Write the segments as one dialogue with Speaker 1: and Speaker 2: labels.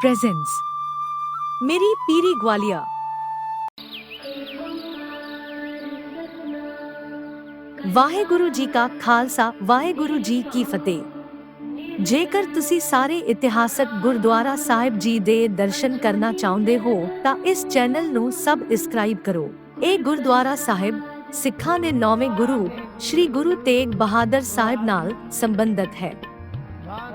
Speaker 1: presents ਮੇਰੀ ਪੀਰੀ ਗਵਾਲੀਆ ਵਾਹਿਗੁਰੂ ਜੀ ਕਾ ਖਾਲਸਾ ਵਾਹਿਗੁਰੂ ਜੀ ਕੀ ਫਤਿਹ ਜੇਕਰ ਤੁਸੀਂ ਸਾਰੇ ਇਤਿਹਾਸਕ ਗੁਰਦੁਆਰਾ ਸਾਹਿਬ ਜੀ ਦੇ ਦਰਸ਼ਨ ਕਰਨਾ ਚਾਹੁੰਦੇ ਹੋ ਤਾਂ ਇਸ ਚੈਨਲ ਨੂੰ ਸਬਸਕ੍ਰਾਈਬ ਕਰੋ ਇਹ ਗੁਰਦੁਆਰਾ ਸਾਹਿਬ ਸਿੱਖਾਂ ਦੇ ਨੌਵੇਂ ਗੁਰੂ ਸ੍ਰੀ ਗੁਰੂ ਤੇਗ ਬਹਾਦਰ ਸਾਹਿਬ ਨਾਲ ਸੰਬੰਧਿਤ ਹੈ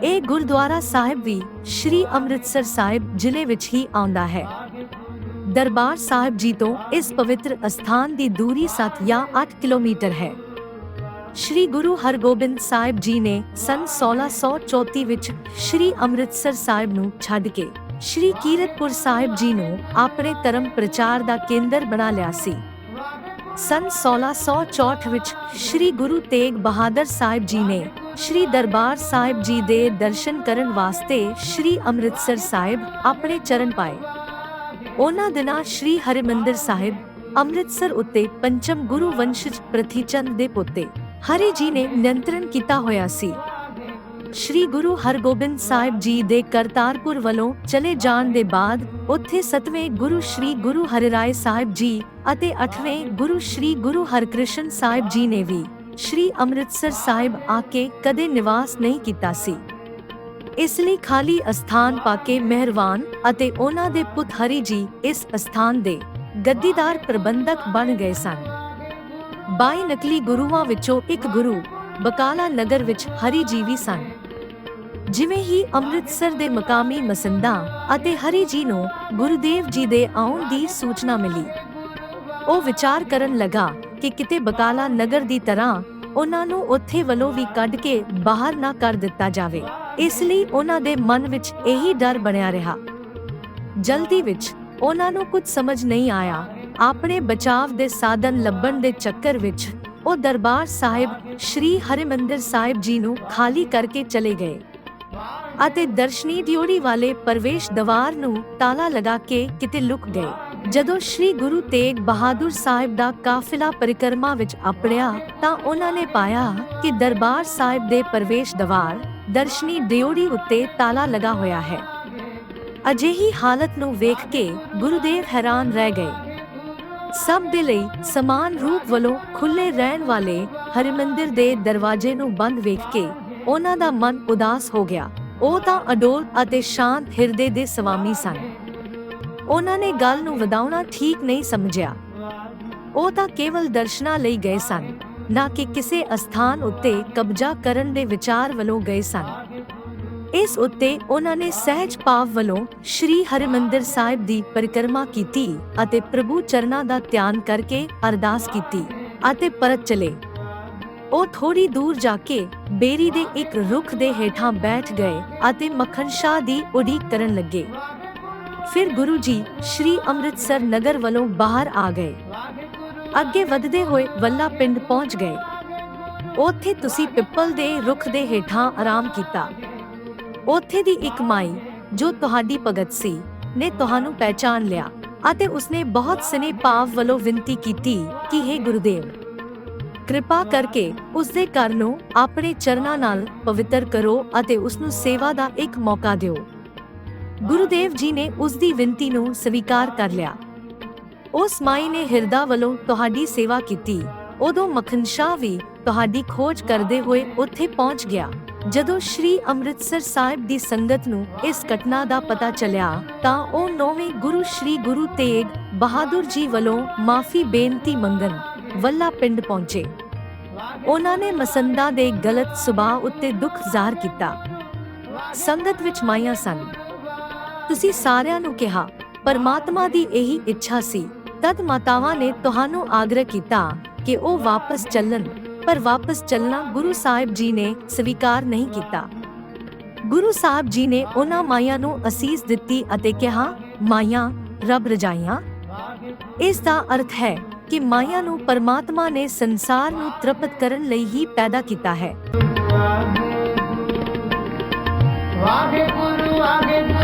Speaker 1: ਇਹ ਗੁਰਦੁਆਰਾ ਸਾਹਿਬ ਵੀ ਸ੍ਰੀ ਅੰਮ੍ਰਿਤਸਰ ਸਾਹਿਬ ਜ਼ਿਲ੍ਹੇ ਵਿੱਚ ਹੀ ਆਉਂਦਾ ਹੈ। ਦਰਬਾਰ ਸਾਹਿਬ ਜੀ ਤੋਂ ਇਸ ਪਵਿੱਤਰ ਅਸਥਾਨ ਦੀ ਦੂਰੀ 7 ਜਾਂ 8 ਕਿਲੋਮੀਟਰ ਹੈ। ਸ਼੍ਰੀ ਗੁਰੂ ਹਰਗੋਬਿੰਦ ਸਾਹਿਬ ਜੀ ਨੇ ਸਨ 1634 ਵਿੱਚ ਸ਼੍ਰੀ ਅੰਮ੍ਰਿਤਸਰ ਸਾਹਿਬ ਨੂੰ ਛੱਡ ਕੇ ਸ਼੍ਰੀ ਕੀਰਤਪੁਰ ਸਾਹਿਬ ਜੀ ਨੂੰ ਆਪਣੇ ਧਰਮ ਪ੍ਰਚਾਰ ਦਾ ਕੇਂਦਰ ਬਣਾ ਲਿਆ ਸੀ। ਸਨ 1664 ਵਿੱਚ ਸ਼੍ਰੀ ਗੁਰੂ ਤੇਗ ਬਹਾਦਰ ਸਾਹਿਬ ਜੀ ਨੇ ਸ਼੍ਰੀ ਦਰਬਾਰ ਸਾਹਿਬ ਜੀ ਦੇ ਦਰਸ਼ਨ ਕਰਨ ਵਾਸਤੇ ਸ਼੍ਰੀ ਅੰਮ੍ਰਿਤਸਰ ਸਾਹਿਬ ਆਪਣੇ ਚਰਨ ਪਾਏ। ਉਹਨਾਂ ਦਿਨਾਂ ਸ਼੍ਰੀ ਹਰਿਮੰਦਰ ਸਾਹਿਬ ਅੰਮ੍ਰਿਤਸਰ ਉੱਤੇ ਪੰਚਮ ਗੁਰੂ ਵੰਸ਼ਜ ਪ੍ਰਥੀਚੰਦ ਦੇ ਪੁੱਤੇ ਹਰੀ ਜੀ ਨੇ ਨਿਯੰਤਰਣ ਕੀਤਾ ਹੋਇਆ ਸੀ। ਸ਼੍ਰੀ ਗੁਰੂ ਹਰਗੋਬਿੰਦ ਸਾਹਿਬ ਜੀ ਦੇ ਕਰਤਾਰਪੁਰ ਵੱਲੋਂ ਚਲੇ ਜਾਣ ਦੇ ਬਾਅਦ ਉੱਥੇ ਸਤਵੇਂ ਗੁਰੂ ਸ਼੍ਰੀ ਗੁਰੂ ਹਰਿਰਾਏ ਸਾਹਿਬ ਜੀ ਅਤੇ ਅੱਠਵੇਂ ਗੁਰੂ ਸ਼੍ਰੀ ਗੁਰੂ ਹਰਕ੍ਰਿਸ਼ਨ ਸਾਹਿਬ ਜੀ ਨੇ ਵੀ ਸ਼੍ਰੀ ਅੰਮ੍ਰਿਤਸਰ ਸਾਹਿਬ ਆ ਕੇ ਕਦੇ ਨਿਵਾਸ ਨਹੀਂ ਕੀਤਾ ਸੀ। ਇਸ ਲਈ ਖਾਲੀ ਅਸਥਾਨ ਪਾ ਕੇ ਮਿਹਰਵਾਨ ਅਤੇ ਉਹਨਾਂ ਦੇ ਪੁੱਤ ਹਰੀ ਜੀ ਇਸ ਅਸਥਾਨ ਦੇ ਗੱਦੀਦਾਰ ਪ੍ਰਬੰਧਕ ਬਣ ਗਏ ਸਨ। 22 ਨਕਲੀ ਗੁਰੂਆਂ ਵਿੱਚੋਂ ਇੱਕ ਗੁਰੂ ਬਕਾਲਾ ਨਗਰ ਵਿੱਚ ਹਰੀ ਜੀ ਵੀ ਸਨ। ਜਿਵੇਂ ਹੀ ਅੰਮ੍ਰਿਤਸਰ ਦੇ ਮਕਾਮੀ ਮਸੰਦਾ ਅਤੇ ਹਰੀ ਜੀ ਨੂੰ ਗੁਰੂਦੇਵ ਜੀ ਦੇ ਆਉਣ ਦੀ ਸੂਚਨਾ ਮਿਲੀ, ਉਹ ਵਿਚਾਰ ਕਰਨ ਲਗਾ ਕਿ ਕਿਤੇ ਬਕਾਲਾ ਨਗਰ ਦੀ ਤਰ੍ਹਾਂ ਉਹਨਾਂ ਨੂੰ ਉੱਥੇ ਵੱਲੋਂ ਵੀ ਕੱਢ ਕੇ ਬਾਹਰ ਨਾ ਕਰ ਦਿੱਤਾ ਜਾਵੇ। ਇਸ ਲਈ ਉਹਨਾਂ ਦੇ ਮਨ ਵਿੱਚ ਇਹੀ ਡਰ ਬਣਿਆ ਰਿਹਾ। ਜਲਦੀ ਵਿੱਚ ਉਹਨਾਂ ਨੂੰ ਕੁਝ ਸਮਝ ਨਹੀਂ ਆਇਆ। ਆਪਣੇ ਬਚਾਵ ਦੇ ਸਾਧਨ ਲੱਭਣ ਦੇ ਚੱਕਰ ਵਿੱਚ ਉਹ ਦਰਬਾਰ ਸਾਹਿਬ, ਸ਼੍ਰੀ ਹਰਿਮੰਦਰ ਸਾਹਿਬ ਜੀ ਨੂੰ ਖਾਲੀ ਕਰਕੇ ਚਲੇ ਗਏ ਅਤੇ ਦਰਸ਼ਨੀ ਦਿਉੜੀ ਵਾਲੇ ਪ੍ਰਵੇਸ਼ ਦਵਾਰ ਨੂੰ ਤਾਲਾ ਲਗਾ ਕੇ ਕਿਤੇ ਲੁਕ ਗਏ। ਜਦੋਂ ਸ਼੍ਰੀ ਗੁਰੂ ਤੇਗ ਬਹਾਦਰ ਸਾਹਿਬ ਦਾ ਕਾਫਿਲਾ ਪਰਿਕਰਮਾ ਵਿੱਚ ਆਪੜਿਆ ਤਾਂ ਉਹਨਾਂ ਨੇ ਪਾਇਆ ਕਿ ਦਰਬਾਰ ਸਾਹਿਬ ਦੇ ਪ੍ਰਵੇਸ਼ ਦਵਾਰ ਦਰਸ਼ਨੀ ਦਿਉੜੀ ਉੱਤੇ ਤਾਲਾ ਲਗਾ ਹੋਇਆ ਹੈ। ਅਜਿਹੀ ਹਾਲਤ ਨੂੰ ਵੇਖ ਕੇ ਗੁਰੂਦੇਵ ਹੈਰਾਨ ਰਹਿ ਗਏ। ਸਭ ਦੇ ਲਈ ਸਮਾਨ ਰੂਪ ਵੱਲੋਂ ਖੁੱਲੇ ਰਹਿਣ ਵਾਲੇ ਹਰਿਮੰਦਰ ਦੇ ਦਰਵਾਜ਼ੇ ਨੂੰ ਬੰਦ ਵੇਖ ਕੇ ਉਹਨਾਂ ਦਾ ਮਨ ਉਦਾਸ ਹੋ ਗਿਆ। ਉਹ ਤਾਂ ਅਡੋਲ ਅਤੇ ਸ਼ਾਂਤ ਹਿਰਦੇ ਦੇ ਸਵਾਮੀ ਸਨ। ਉਹਨਾਂ ਨੇ ਗੱਲ ਨੂੰ ਵਧਾਉਣਾ ਠੀਕ ਨਹੀਂ ਸਮਝਿਆ। ਉਹ ਤਾਂ ਕੇਵਲ ਦਰਸ਼ਨਾ ਲਈ ਗਏ ਸਨ, ਨਾ ਕਿ ਕਿਸੇ ਅਸਥਾਨ ਉੱਤੇ ਕਬਜ਼ਾ ਕਰਨ ਦੇ ਵਿਚਾਰ ਵੱਲੋਂ ਗਏ ਸਨ। ਇਸ ਉੱਤੇ ਉਹਨਾਂ ਨੇ ਸਹਿਜ ਭਾਵ ਵੱਲੋਂ ਸ਼੍ਰੀ ਹਰਿਮੰਦਰ ਸਾਹਿਬ ਦੀ ਪਰਿਕਰਮਾ ਕੀਤੀ ਅਤੇ ਪ੍ਰਭੂ ਚਰਨਾਂ ਦਾ ਧਿਆਨ ਕਰਕੇ ਅਰਦਾਸ ਕੀਤੀ ਅਤੇ ਪਰਤ ਚਲੇ। ਉਹ ਥੋੜੀ ਦੂਰ ਜਾ ਕੇ ਬੇਰੀ ਦੇ ਇੱਕ ਰੁੱਖ ਦੇ ਹੇਠਾਂ ਬੈਠ ਗਏ ਅਤੇ ਮੱਖਣ ਸ਼ਾਹ ਦੀ ਉਡੀਕ ਕਰਨ ਲੱਗੇ। ਫਿਰ ਗੁਰੂ ਜੀ ਸ਼੍ਰੀ ਅੰਮ੍ਰਿਤਸਰ ਨਗਰ ਵੱਲੋਂ ਬਾਹਰ ਆ ਗਏ। ਅੱਗੇ ਵਧਦੇ ਹੋਏ ਵੱਲਾ ਪਿੰਡ ਪਹੁੰਚ ਗਏ। ਉੱਥੇ ਤੁਸੀਂ ਪਿੱਪਲ ਦੇ ਰੁੱਖ ਦੇ ਹੇਠਾਂ ਆਰਾਮ ਕੀਤਾ। ਉੱਥੇ ਦੀ ਇੱਕ ਮਾਈ ਜੋ ਤੁਹਾਡੀ ਭਗਤ ਸੀ, ਨੇ ਤੁਹਾਨੂੰ ਪਹਿਚਾਨ ਲਿਆ ਅਤੇ ਉਸਨੇ ਬਹੁਤ ਸਨੇ ਭਾਵ ਵੱਲੋਂ ਵਿਨਤੀ ਕੀਤੀ ਕਿ हे ਗੁਰੂਦੇਵ, ਕਿਰਪਾ ਕਰਕੇ ਉਸ ਦੇ ਘਰ ਨੂੰ ਆਪਣੇ ਚਰਨਾਂ ਨਾਲ ਪਵਿੱਤਰ ਕਰੋ ਅਤੇ ਉਸ ਨੂੰ ਸੇਵਾ ਦਾ ਇੱਕ ਮੌਕਾ ਦਿਓ। ਗੁਰੂਦੇਵ ਜੀ ਨੇ ਉਸ ਦੀ ਵਿਨਤੀ ਨੂੰ ਸਵੀਕਾਰ ਕਰ ਲਿਆ। ਉਸ ਮਾਈ ਨੇ ਹਿਰਦਾ ਵੱਲੋਂ ਤੁਹਾਡੀ ਸੇਵਾ ਕੀਤੀ। ਉਦੋਂ ਮੱਖਣ ਸ਼ਾਹ ਵੀ ਤੁਹਾਡੀ ਖੋਜ ਕਰਦੇ ਹੋਏ ਉੱਥੇ ਪਹੁੰਚ ਗਿਆ। ਜਦੋਂ ਸ਼੍ਰੀ ਅੰਮ੍ਰਿਤਸਰ ਸਾਹਿਬ ਦੀ ਸੰਗਤ ਨੂੰ ਇਸ ਘਟਨਾ ਦਾ ਪਤਾ ਚੱਲਿਆ, ਤਾਂ ਉਹ ਨੌਵੇਂ ਗੁਰੂ ਸ਼੍ਰੀ ਗੁਰੂ ਤੇਗ ਬਹਾਦਰ ਜੀ ਵੱਲੋਂ ਮਾਫੀ ਬੇਨਤੀ ਮੰਗਣ ਵੱਲਾ ਪਿੰਡ ਪਹੁੰਚੇ। ਉਹਨਾਂ ਨੇ ਮਸੰਦਾ ਦੇ ਗਲਤ ਸੁਭਾਅ ਉੱਤੇ ਦੁੱਖ ਜ਼ਾਹਰ ਕੀਤਾ। ਸੰਗਤ ਵਿੱਚ ਮਾਇਆ ਸਨ। ਤੁਸੀਂ ਸਾਰਿਆਂ ਨੂੰ ਕਿਹਾ, ਪਰਮਾਤਮਾ ਦੀ ਇਹੀ ਇੱਛਾ ਸੀ। ਤਦ ਮਾਤਾਵਾਂ ਨੇ ਤੁਹਾਨੂੰ ਆਗਰਹ ਕੀਤਾ ਕਿ ਉਹ ਵਾਪਸ ਚੱਲਣ, ਪਰ ਵਾਪਸ ਚੱਲਣਾ ਗੁਰੂ ਸਾਹਿਬ ਜੀ ਨੇ ਸਵੀਕਾਰ ਨਹੀਂ ਕੀਤਾ। ਗੁਰੂ ਸਾਹਿਬ ਜੀ ਨੇ ਉਹਨਾਂ ਮਾਇਆ ਨੂੰ ਅਸੀਸ ਦਿੱਤੀ ਅਤੇ ਕਿਹਾ ਮਾਇਆ ਰੱਬ ਰਜਾਈਆਂ। ਇਸ ਦਾ ਅਰਥ ਹੈ ਕਿ ਮਾਇਆ ਨੂੰ ਪਰਮਾਤਮਾ ਨੇ ਸੰਸਾਰ ਨੂੰ ਤ੍ਰਿਪਤ ਕਰਨ ਲਈ ਹੀ ਪੈਦਾ ਕੀਤਾ ਹੈ।
Speaker 2: ਵਾਹਿਗੁਰੂ ਵਾਹਿਗੁਰੂ।